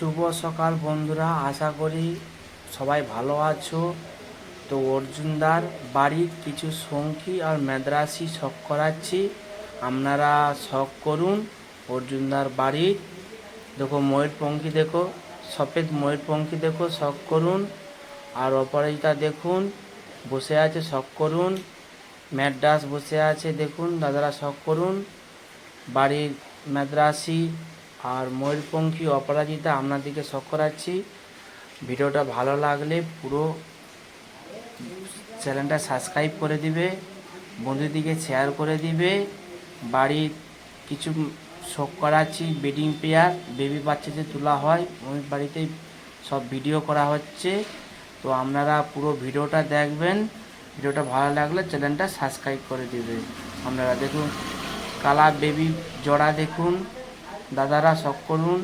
শুভ সকাল বন্ধুরা, আশা করি সবাই ভালো আছো। তো অর্জুনদার বাড়ির কিছু সংখ্যি আর মেদ্রাসি শখ করাচ্ছি, আপনারা শখ করুন অর্জুনদার বাড়ির। দেখো ময়ূরপঙ্খী দেখো, সফেদ ময়ূরপঙ্খী দেখো, শখ করুন। আর অপরাজিতা দেখুন, বসে আছে, শখ করুন। ম্যাড্রাস বসে আছে, দেখুন, দাদারা শখ করুন। বাড়ির মাদ্রাসি আর ময়ূরপঙ্খী অপরাজিতা আপনাদেরকে শখ করাচ্ছি ভিডিওটা ভালো লাগলে পুরো চ্যানেলটা সাবস্ক্রাইব করে দিবে, বন্ধুদিকে শেয়ার করে দিবে। বাড়ির কিছু শখ করাচ্ছি বেডিং পেয়ার বেবি বাচ্চা যে তোলা হয়, ওই বাড়িতেই সব ভিডিও করা হচ্ছে। তো আপনারা পুরো ভিডিওটা দেখবেন, ভিডিওটা ভালো লাগলে চ্যানেলটা সাবস্ক্রাইব করে দিবে। আপনারা দেখুন, কালা বেবি জোড়া দেখুন। দাদারা শখ করুন।